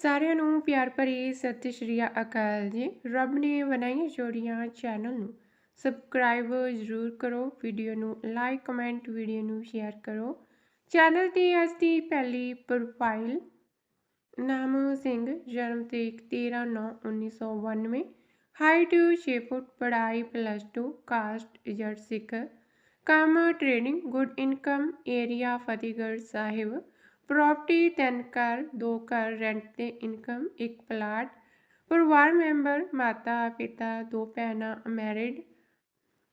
ਸਾਰਿਆਂ ਨੂੰ ਪਿਆਰ ਭਰੀ ਸਤਿ ਸ਼੍ਰੀ ਅਕਾਲ ਜੀ। ਰੱਬ ਨੇ ਬਣਾਈਆਂ ਜੋੜੀਆਂ ਚੈਨਲ ਨੂੰ ਸਬਸਕ੍ਰਾਈਬ ਜ਼ਰੂਰ ਕਰੋ ਵੀਡੀਓ ਨੂੰ ਲਾਈਕ ਕਮੈਂਟ ਵੀਡੀਓ ਨੂੰ ਸ਼ੇਅਰ ਕਰੋ। ਚੈਨਲ ਦੀ ਅੱਜ ਦੀ ਪਹਿਲੀ ਪ੍ਰੋਫਾਈਲ ਨਾਮ ਸਿੰਘ, ਜਨਮ ਤਰੀਕ 13/9/1992 ਹਾਈਟ 6 ਫੁੱਟ ਪੜ੍ਹਾਈ ਪਲੱਸ 2 ਕਾਸਟ ਜੱਟ, ਸਿੱਖ। ਕੰਮ training good income area Fatehgarh Sahib. Property ਤਿੰਨ ਘਰ, ਦੋ ਘਰ ਰੈਂਟ ਤੇ ਇਨਕਮ ਇੱਕ ਪਲਾਟ, ਪਰਿਵਾਰ ਮੈਂਬਰ, ਮਾਤਾ, ਪਿਤਾ, ਦੋ ਭੈਣਾਂ ਅਮੈਰਿਡ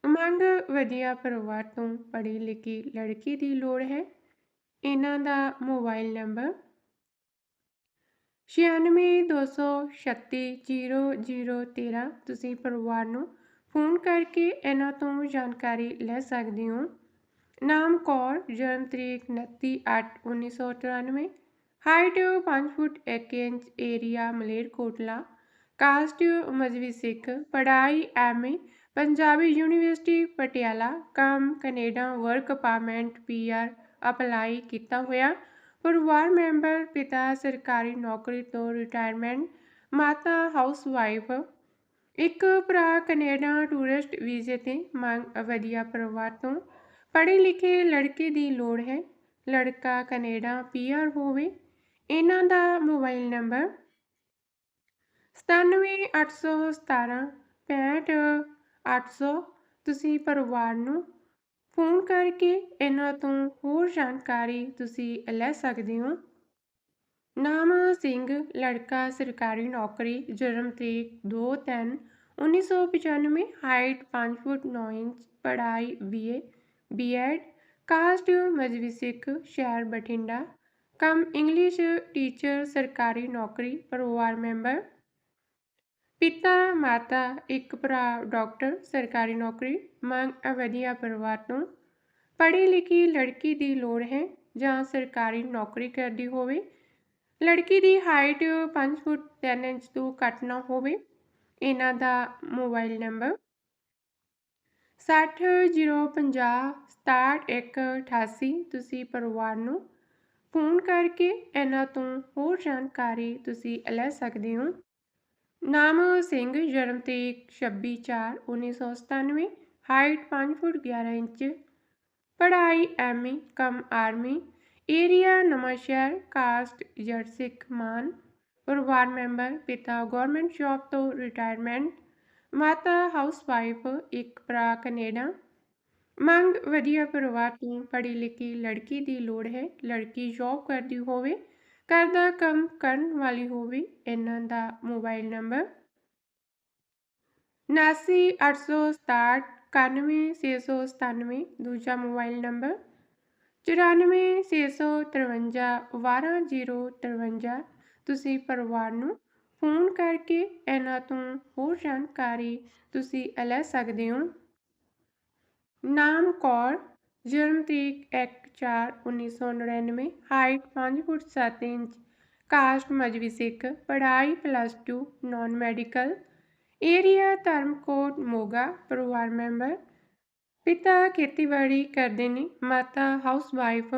ਉਮੰਗ ਵਧੀਆ ਪਰਿਵਾਰ ਤੋਂ ਪੜ੍ਹੀ ਲਿਖੀ ਲੜਕੀ ਦੀ ਲੋੜ ਹੈ। ਇਹਨਾਂ ਦਾ ਮੋਬਾਈਲ ਨੰਬਰ 9626300013 ਤੁਸੀਂ ਪਰਿਵਾਰ ਨੂੰ ਫੋਨ ਕਰਕੇ ਇਹਨਾਂ ਤੋਂ ਜਾਣਕਾਰੀ ਲੈ ਸਕਦੇ ਹੋ। ਨਾਮ ਕੌਰ ਜਨਮ ਤਰੀਕ 29/8/1993 height 5 foot 1 inch area Malerkotla caste Mazhabi Sikh ਪੜ੍ਹਾਈ ਐਮਏ ਪੰਜਾਬੀ ਯੂਨੀਵਰਸਿਟੀ ਪਟਿਆਲਾ ਕੰਮ Canada work apartment PR apply ਕੀਤਾ ਹੋਇਆ ਪਰਿਵਾਰ ਮੈਂਬਰ ਪਿਤਾ ਸਰਕਾਰੀ ਨੌਕਰੀ ਤੋਂ ਰਿਟਾਇਰਮੈਂਟ ਮਾਤਾ ਹਾਊਸ ਵਾਈਫ ਇੱਕ ਭਰਾ ਕੈਨੇਡਾ ਟੂਰਿਸਟ ਵੀਜ਼ੇ ਤੇ ਮੰਗ ਵਧੀਆ ਪਰਿਵਾਰ ਤੋਂ ਪੜ੍ਹੇ ਲਿਖੇ ਲੜਕੇ ਦੀ ਲੋੜ ਹੈ। ਲੜਕਾ ਕੈਨੇਡਾ ਪੀਆਰ ਹੋਵੇ। ਇਹਨਾਂ ਦਾ ਮੋਬਾਈਲ ਨੰਬਰ 97817 65800 ਤੁਸੀਂ ਪਰਿਵਾਰ ਨੂੰ ਫੋਨ ਕਰਕੇ ਇਹਨਾਂ ਤੋਂ ਹੋਰ ਜਾਣਕਾਰੀ ਤੁਸੀਂ ਲੈ ਸਕਦੇ ਹੋ। ਨਾਮ ਸਿੰਘ, ਲੜਕਾ ਸਰਕਾਰੀ ਨੌਕਰੀ, ਜਨਮ ਤਰੀਕ 2 3 1995 ਹਾਈਟ 5 ਫੁੱਟ 9 ਇੰਚ, ਪੜ੍ਹਾਈ BA BEd caste Mazhabi Sikh ਸ਼ਹਿਰ ਬਠਿੰਡਾ ਕੰਮ ਇੰਗਲਿਸ਼ ਟੀਚਰ ਸਰਕਾਰੀ ਨੌਕਰੀ, ਪਰਿਵਾਰ ਮੈਂਬਰ ਪਿਤਾ, ਮਾਤਾ, ਇੱਕ ਭਰਾ ਡਾਕਟਰ ਸਰਕਾਰੀ ਨੌਕਰੀ, ਮੰਗ ਵਧੀਆ ਪਰਿਵਾਰ ਤੋਂ। ਪੜ੍ਹੀ ਲਿਖੀ ਲੜਕੀ ਦੀ ਲੋੜ ਹੈ ਜਾਂ ਸਰਕਾਰੀ ਨੌਕਰੀ ਕਰਦੀ ਹੋਵੇ। ਲੜਕੀ ਦੀ ਹਾਈਟ 5 ਫੁੱਟ 3 ਇੰਚ ਤੋਂ ਘੱਟ ਨਾ ਹੋਵੇ। ਇਹਨਾਂ ਦਾ ਮੋਬਾਈਲ ਨੰਬਰ 6005067188 ਤੁਸੀਂ ਪਰਿਵਾਰ ਨੂੰ ਫੋਨ ਕਰਕੇ ਇਹਨਾਂ ਤੋਂ ਹੋਰ ਜਾਣਕਾਰੀ ਤੁਸੀਂ ਲੈ ਸਕਦੇ ਹੋ। ਨਾਮ ਸਿੰਘ, ਜਨਮ ਤਰੀਕ 26/4/1997 ਹਾਈਟ 5 ਫੁੱਟ 11 ਇੰਚ, ਪੜ੍ਹਾਈ ਐਮਏ ਕਮ ਆਰਮੀ, ਏਰੀਆ ਨਵਾਂਸ਼ਹਿਰ ਕਾਸਟ ਜੱਟ ਸਿੱਖ ਮਾਨ, ਪਰਿਵਾਰ ਮੈਂਬਰ, ਪਿਤਾ ਗਵਰਨਮੈਂਟ ਜੌਬ ਤੋਂ ਰਿਟਾਇਰਮੈਂਟ ਮਾਤਾ ਹਾਊਸਵਾਈਫ, ਇੱਕ ਭਰਾ ਕੈਨੇਡਾ। ਮੰਗ, ਵਧੀਆ ਪਰਿਵਾਰ ਤੋਂ ਪੜ੍ਹੀ ਲਿਖੀ ਲੜਕੀ ਦੀ ਲੋੜ ਹੈ। ਲੜਕੀ ਜੌਬ ਕਰਦੀ ਹੋਵੇ, ਘਰ ਦਾ ਕੰਮ ਕਰਨ ਵਾਲੀ ਹੋਵੇ, ਇਹਨਾਂ ਦਾ ਮੋਬਾਈਲ ਨੰਬਰ 7986699697 ਦੂਜਾ ਮੋਬਾਈਲ ਨੰਬਰ 9465512053 ਤੁਸੀਂ ਪਰਿਵਾਰ ਨੂੰ ਫੋਨ ਕਰਕੇ ਇਹਨਾਂ ਤੋਂ ਹੋਰ ਜਾਣਕਾਰੀ ਤੁਸੀਂ ਲੈ ਸਕਦੇ ਹੋ। ਨਾਮ ਕੌਰ, ਜਨਮ ਤਰੀਕ 1/4/1999 height 5 foot 7 inch caste Mazhabi Sikh, ਪੜ੍ਹਾਈ plus 2 non medical area Dharamkot Moga, ਪਰਿਵਾਰ ਮੈਂਬਰ, ਪਿਤਾ ਖੇਤੀਬਾੜੀ ਕਰਦੇ ਨੇ, ਮਾਤਾ ਹਾਊਸ ਵਾਈਫ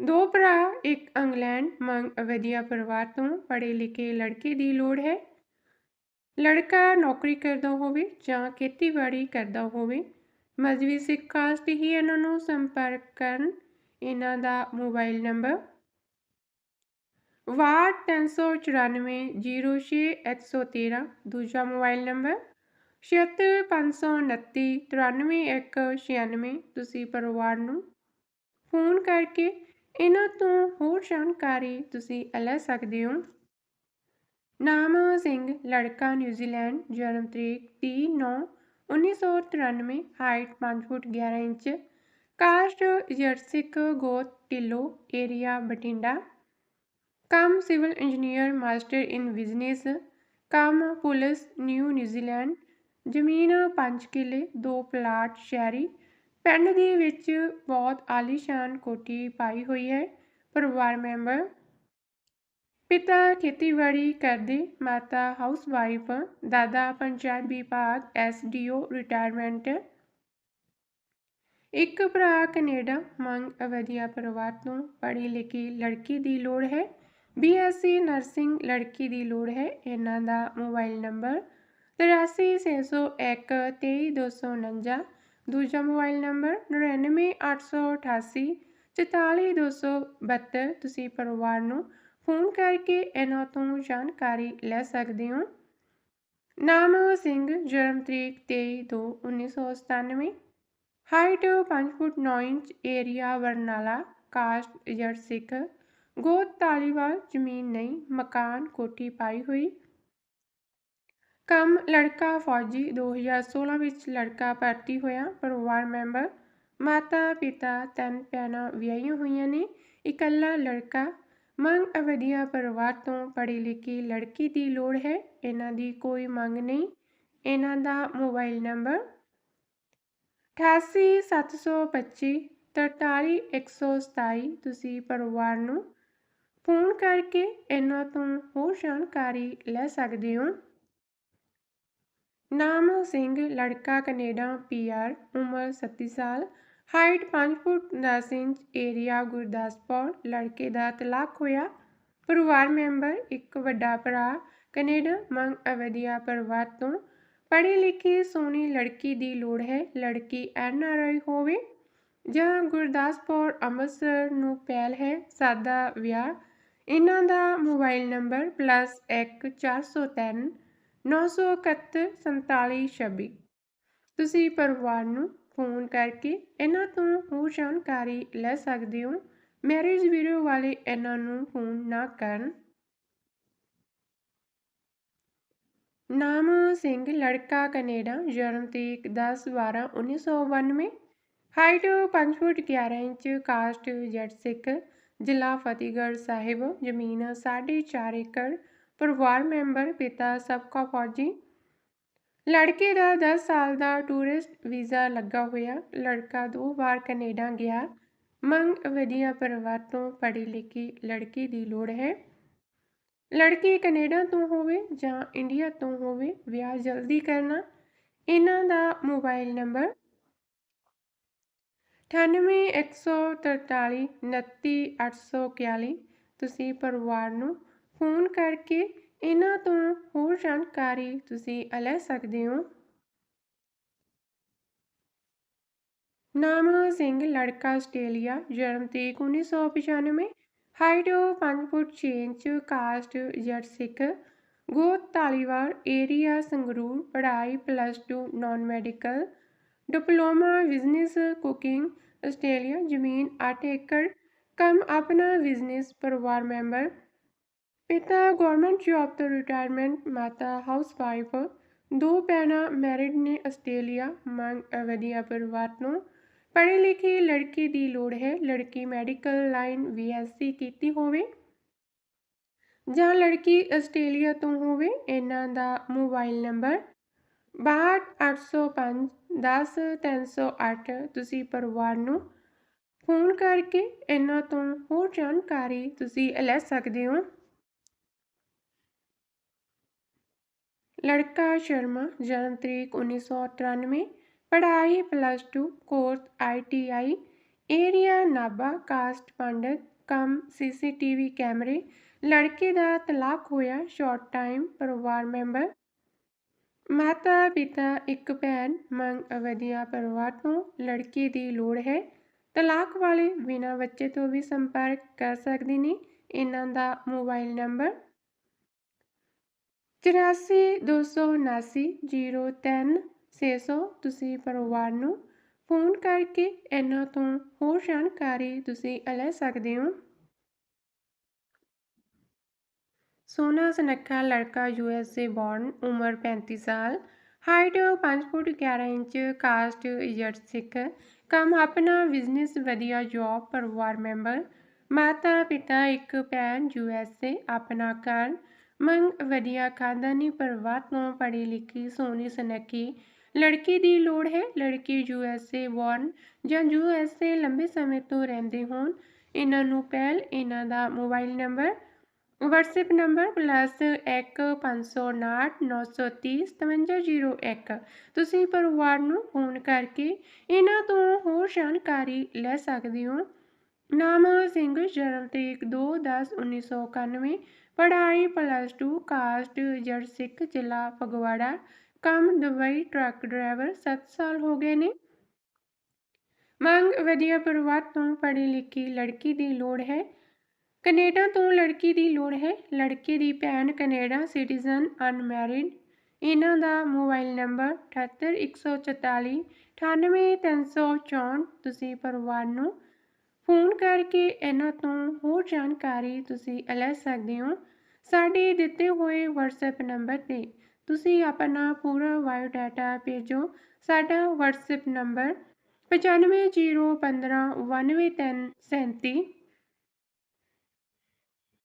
ਦੋ ਭਰਾ, ਇੱਕ ਇੰਗਲੈਂਡ, ਮੰਗ ਵਧੀਆ ਪਰਿਵਾਰ ਤੋਂ ਪੜ੍ਹੇ ਲਿਖੇ ਲੜਕੇ ਦੀ ਲੋੜ ਹੈ। ਲੜਕਾ ਨੌਕਰੀ ਕਰਦਾ ਹੋਵੇ ਜਾਂ ਖੇਤੀਬਾੜੀ ਕਰਦਾ ਹੋਵੇ ਮਜ਼ਵੀ ਸਿੱਖ ਕਾਸਟ ਹੀ ਇਹਨਾਂ ਨੂੰ ਸੰਪਰਕ ਕਰਨ ਇਹਨਾਂ ਦਾ ਮੋਬਾਈਲ ਨੰਬਰ ਵਾਟ 394 ਦੂਜਾ ਮੋਬਾਈਲ ਨੰਬਰ 7529 ਤੁਸੀਂ ਪਰਿਵਾਰ ਨੂੰ ਫੋਨ ਕਰਕੇ ਇਹਨਾਂ ਤੋਂ ਹੋਰ ਜਾਣਕਾਰੀ ਤੁਸੀਂ ਲੈ ਸਕਦੇ ਹੋ। ਨਾਮ ਸਿੰਘ, ਲੜਕਾ ਨਿਊਜ਼ੀਲੈਂਡ, ਜਨਮ ਤਰੀਕ 3/9/1993 ਹਾਈਟ 5 ਫੁੱਟ 11 ਇੰਚ, ਕਾਸਟ ਜਰਸਿਕ ਗੋਤ ਟਿੱਲੋ ਏਰੀਆ ਬਟਿੰਡਾ ਕੰਮ civil engineer, master in business, ਕੰਮ ਪੁਲਿਸ, ਨਿਊ ਨਿਊਜ਼ੀਲੈਂਡ, ਜ਼ਮੀਨ 5 ਕਿੱਲੇ, ਦੋ ਪਲਾਟ ਸ਼ਹਿਰੀ ਪਿੰਡ ਦੇ ਵਿੱਚ ਬਹੁਤ ਆਲੀਸ਼ਾਨ ਕੋਠੀ ਪਾਈ ਹੋਈ ਹੈ। ਪਰਿਵਾਰ ਮੈਂਬਰ ਪਿਤਾ ਖੇਤੀਬਾੜੀ ਕਰਦੇ, ਮਾਤਾ ਹਾਊਸ ਵਾਈਫ ਦਾਦਾ ਪੰਚਾਇਤ ਵਿਭਾਗ ਐਸਡੀਓ ਰਿਟਾਇਰਮੈਂਟ। ਇੱਕ ਭਰਾ ਕੈਨੇਡਾ, ਮੰਗ ਅਵਧੀਆ ਪਰਿਵਾਰ ਤੋਂ ਪੜ੍ਹੀ ਲਿਖੀ ਲੜਕੀ ਦੀ ਲੋੜ ਹੈ। ਬੀਐਸਸੀ ਨਰਸਿੰਗ ਲੜਕੀ ਦੀ ਲੋੜ ਹੈ। ਇਹਨਾਂ ਦਾ ਮੋਬਾਈਲ ਨੰਬਰ 8361 23249 ਦੂਜਾ ਮੋਬਾਈਲ ਨੰਬਰ 99888 44272 ਤੁਸੀਂ ਪਰਿਵਾਰ ਨੂੰ ਫੋਨ ਕਰਕੇ ਇਹਨਾਂ ਤੋਂ ਜਾਣਕਾਰੀ ਲੈ ਸਕਦੇ ਹੋ। ਨਾਮ ਸਿੰਘ, ਜਨਮ ਤਰੀਕ 23/2/1997 height 5 foot 9 inch, area Barnala, caste ਜੱਟ ਸਿੱਖ ਗੋਤ ਤਾਲੀਵਾਲ, ਜ਼ਮੀਨ ਨਹੀਂ, ਮਕਾਨ ਕੋਠੀ ਪਾਈ ਹੋਈ ਕੰਮ ਲੜਕਾ ਫੌਜੀ 2016 ਵਿੱਚ ਲੜਕਾ ਭਰਤੀ ਹੋਇਆ, ਪਰਿਵਾਰ ਮੈਂਬਰ, ਮਾਤਾ, ਪਿਤਾ ਤਿੰਨ ਭੈਣਾਂ ਵਿਆਹੀਆਂ ਹੋਈਆਂ ਨੇ, ਇਕੱਲਾ ਲੜਕਾ। ਮੰਗ ਅਵਧੀਆ ਪਰਿਵਾਰ ਤੋਂ ਪੜ੍ਹੀ ਲਿਖੀ ਲੜਕੀ ਦੀ ਲੋੜ ਹੈ, ਇਹਨਾਂ ਦੀ ਕੋਈ ਮੰਗ ਨਹੀਂ। ਇਹਨਾਂ ਦਾ ਮੋਬਾਈਲ ਨੰਬਰ 88725 43127 ਤੁਸੀਂ ਪਰਿਵਾਰ ਨੂੰ ਫੋਨ ਕਰਕੇ ਇਹਨਾਂ ਤੋਂ ਹੋਰ ਜਾਣਕਾਰੀ ਲੈ ਸਕਦੇ ਹੋ। ਨਾਮ ਸਿੰਘ, ਲੜਕਾ ਕੈਨੇਡਾ ਪੀਆਰ ਉਮਰ 37 ਸਾਲ, height 5 foot 10 inch, area Gurdaspur, ਲੜਕੇ ਦਾ ਤਲਾਕ ਹੋਇਆ। ਪਰਿਵਾਰ ਮੈਂਬਰ, ਇੱਕ ਵੱਡਾ ਭਰਾ, ਕੈਨੇਡਾ, ਮੰਗ ਅਵਧਿਆ ਪਰਿਵਾਰ ਤੋਂ। ਪੜ੍ਹੀ ਲਿਖੀ ਸੋਹਣੀ ਲੜਕੀ ਦੀ ਲੋੜ ਹੈ, ਲੜਕੀ ਐਨ ਆਰ ਆਈ ਹੋਵੇ। ਜਾਂ ਗੁਰਦਾਸਪੁਰ, ਅੰਮ੍ਰਿਤਸਰ ਨੂੰ ਪਹਿਲ ਹੈ, ਸਾਦਾ ਵਿਆਹ। ਇਹਨਾਂ ਦਾ ਮੋਬਾਈਲ ਨੰਬਰ +1 403 931 4726 ਤੁਸੀਂ ਪਰਿਵਾਰ ਨੂੰ ਫੋਨ ਕਰਕੇ ਇਹਨਾਂ ਤੋਂ ਹੋਰ ਜਾਣਕਾਰੀ ਲੈ ਸਕਦੇ ਹੋ। ਮੈਰਿਜ ਵੀਡੀਓ ਵਾਲੇ ਇਹਨਾਂ ਨੂੰ ਫੋਨ ਨਾ ਕਰਨ। ਨਾਮ ਸਿੰਘ, ਲੜਕਾ ਕੈਨੇਡਾ, ਜਨਮ ਤਰੀਕ 10 12 1992 ਹਾਈਟ 5 ਫੁੱਟ 11 ਇੰਚ ਕਾਸਟ ਜੱਟ ਸਿੱਖ, ਜ਼ਿਲ੍ਹਾ ਫਤਿਹਗੜ੍ਹ ਸਾਹਿਬ, ਜ਼ਮੀਨ 4.5 ਏਕੜ ਪਰਿਵਾਰ ਮੈਂਬਰ, ਪਿਤਾ ਸਬਕਾ ਫੌਜੀ। ਲੜਕੇ ਦਾ 10 ਸਾਲ ਦਾ ਟੂਰਿਸਟ ਵੀਜ਼ਾ ਲੱਗਾ ਹੋਇਆ। ਲੜਕਾ ਦੋ ਵਾਰ ਕੈਨੇਡਾ ਗਿਆ। ਮੰਗ ਵਧੀਆ ਪਰਿਵਾਰ ਤੋਂ ਪੜ੍ਹੀ ਲਿਖੀ ਲੜਕੀ ਦੀ ਲੋੜ ਹੈ। ਲੜਕੀ ਕੈਨੇਡਾ ਤੋਂ ਹੋਵੇ ਜਾਂ ਇੰਡੀਆ ਤੋਂ ਹੋਵੇ, ਵਿਆਹ ਜਲਦੀ ਕਰਨਾ। ਇਹਨਾਂ ਦਾ ਮੋਬਾਈਲ ਨੰਬਰ 9814 29841 ਤੁਸੀਂ ਪਰਿਵਾਰ ਨੂੰ ਫੋਨ ਕਰਕੇ ਇਹਨਾਂ ਤੋਂ ਹੋਰ ਜਾਣਕਾਰੀ ਤੁਸੀਂ ਲੈ ਸਕਦੇ ਹੋ। ਨਾਮ ਸਿੰਘ, ਲੜਕਾ ਆਸਟ੍ਰੇਲੀਆ, ਜਨਮ ਤਰੀਕ 1995 ਹਾਈਟ 5 ਫੁੱਟ 6 ਇੰਚ ਕਾਸਟ ਜੱਟ ਸਿੱਖ, ਗੋਤ ਤਾਲੀਵਾਲ ਏਰੀਆ ਸੰਗਰੂਰ, ਪੜ੍ਹਾਈ plus 2 non medical diploma business cooking Australia, ਜ਼ਮੀਨ 8 ਏਕੜ, ਕੰਮ ਆਪਣਾ ਬਿਜ਼ਨਸ ਪਰਿਵਾਰ ਮੈਂਬਰ ਪਿਤਾ ਗਵਰਨਮੈਂਟ ਜੌਬ ਤੋਂ ਰਿਟਾਇਰਮੈਂਟ ਮਾਤਾ ਹਾਊਸਵਾਈਫ ਦੋ ਭੈਣਾਂ ਮੈਰਿਡ ਨੇ ਆਸਟ੍ਰੇਲੀਆ ਮੰਗ ਵਧੀਆ ਪਰਿਵਾਰ ਨੂੰ ਪੜ੍ਹੇ ਲਿਖੀ ਲੜਕੀ ਦੀ ਲੋੜ ਹੈ, ਲੜਕੀ ਮੈਡੀਕਲ ਲਾਈਨ ਵੀਐਸਸੀ ਕੀਤੀ ਹੋਵੇ ਜਾਂ ਲੜਕੀ ਆਸਟ੍ਰੇਲੀਆ ਤੋਂ ਹੋਵੇ, ਇਹਨਾਂ ਦਾ ਮੋਬਾਈਲ ਨੰਬਰ 62805 10308 ਤੁਸੀਂ ਪਰਿਵਾਰ ਨੂੰ ਫੋਨ ਕਰਕੇ ਇਹਨਾਂ ਤੋਂ ਹੋਰ ਜਾਣਕਾਰੀ ਤੁਸੀਂ ਲੈ ਸਕਦੇ ਹੋ। ਲੜਕਾ ਸ਼ਰਮਾ, ਜਨਮ ਤਰੀਕ 1993 ਪੜ੍ਹਾਈ plus 2 course ITI area Nabha caste Pandit, ਕਮ ਸੀਸੀਟੀਵੀ ਕੈਮਰੇ, ਲੜਕੇ ਦਾ ਤਲਾਕ ਹੋਇਆ ਸ਼ਾਰਟ ਟਾਈਮ ਪਰਿਵਾਰ ਮੈਂਬਰ ਮਾਤਾ ਪਿਤਾ ਇੱਕ ਭੈਣ, ਮੰਗ ਅਵਧਿਆ ਪਰਿਵਾਰ ਤੋਂ ਲੜਕੀ ਦੀ ਲੋੜ ਹੈ। ਤਲਾਕ ਵਾਲੇ ਬਿਨਾਂ ਬੱਚੇ ਤੋਂ ਵੀ ਸੰਪਰਕ ਕਰ ਸਕਦੇ ਨੇ। ਇਹਨਾਂ ਦਾ ਮੋਬਾਈਲ ਨੰਬਰ ਚੁਰਾਸੀ ਦੋ ਸੌ ਉਨਾਸੀ ਜੀਰੋ ਤਿੰਨ ਛੇ ਸੌ ਤੁਸੀਂ ਪਰਿਵਾਰ ਨੂੰ ਫੋਨ ਕਰਕੇ ਇਹਨਾਂ ਤੋਂ ਹੋਰ ਜਾਣਕਾਰੀ ਤੁਸੀਂ ਲੈ ਸਕਦੇ ਹੋ। ਸੋਨਾ ਸਨੱਖਾ ਲੜਕਾ ਯੂਐਸਏ ਬੌਰਨ, ਉਮਰ 35 ਸਾਲ, ਹਾਈਟ 5 ਫੁੱਟ 11 ਇੰਚ, ਕਾਸਟ ਜੱਟ ਸਿੱਖ, ਕੰਮ ਆਪਣਾ ਬਿਜ਼ਨਸ ਵਧੀਆ ਜੌਬ, ਪਰਿਵਾਰ ਮੈਂਬਰ ਮਾਤਾ ਪਿਤਾ ਇੱਕ ਭੈਣ ਯੂਐਸਏ ਆਪਣਾ ਘਰ ਮੰਗ ਵਧੀਆ ਖਾਨਦਾਨੀ ਪਰਿਵਾਰ ਤੋਂ ਪੜ੍ਹੀ ਲਿਖੀ ਸੋਹਣੀ ਸੁਨੱਖੀ। ਲੜਕੀ ਦੀ ਲੋੜ ਹੈ, ਲੜਕੀ ਯੂ ਐੱਸ ਏ ਵਾਰਨ ਜਾਂ ਯੂ ਐੱਸ ਏ ਲੰਬੇ ਸਮੇਂ ਤੋਂ ਰਹਿੰਦੇ ਹੋਣ। ਇਹਨਾਂ ਨੂੰ ਪਹਿਲ ਇਹਨਾਂ ਦਾ ਮੋਬਾਈਲ ਨੰਬਰ WhatsApp ਨੰਬਰ +15959305701 ਤੁਸੀਂ ਪਰਿਵਾਰ ਨੂੰ ਫੋਨ ਕਰਕੇ ਇਹਨਾਂ ਤੋਂ ਹੋਰ ਜਾਣਕਾਰੀ ਲੈ ਸਕਦੇ ਹੋ। ਨਾਮ ਸਿੰਘ, ਜਨਮ ਤਰੀਕ 2/10/1991 ਪੜ੍ਹਾਈ ਪਲੱਸ 2 ਕਾਸਟ ਜੜ ਸਿੱਖ ਜ਼ਿਲ੍ਹਾ ਫਗਵਾੜਾ। ਕੰਮ ਦੁਬਈ ਟਰੱਕ ਡਰਾਈਵਰ 7 ਸਾਲ ਹੋ ਗਏ ਨੇ। ਮੰਗ ਵਧੀਆ ਪਰਿਵਾਰ ਤੋਂ ਪੜ੍ਹੀ ਲਿਖੀ ਲੜਕੀ ਦੀ ਲੋੜ ਹੈ। ਕੈਨੇਡਾ ਤੋਂ ਲੜਕੀ ਦੀ ਲੋੜ ਹੈ। ਲੜਕੇ ਦੀ ਭੈਣ ਕੈਨੇਡਾ ਸਿਟੀਜ਼ਨ ਅਨਮੈਰਿਡ ਇਹਨਾਂ ਦਾ ਮੋਬਾਈਲ ਨੰਬਰ 78144 98364 ਤੁਸੀਂ ਪਰਿਵਾਰ ਨੂੰ ਫੋਨ ਕਰਕੇ ਇਹਨਾਂ ਤੋਂ ਹੋਰ ਜਾਣਕਾਰੀ ਤੁਸੀਂ ਲੈ ਸਕਦੇ ਹੋ। ਸਾਡੇ ਦਿੱਤੇ ਹੋਏ WhatsApp ਨੰਬਰ ਤੇ ਤੁਸੀਂ ਆਪਣਾ ਪੂਰਾ ਬਾਇਓਡਾਟਾ ਭੇਜੋ। ਸਾਡਾ WhatsApp ਨੰਬਰ 9501591337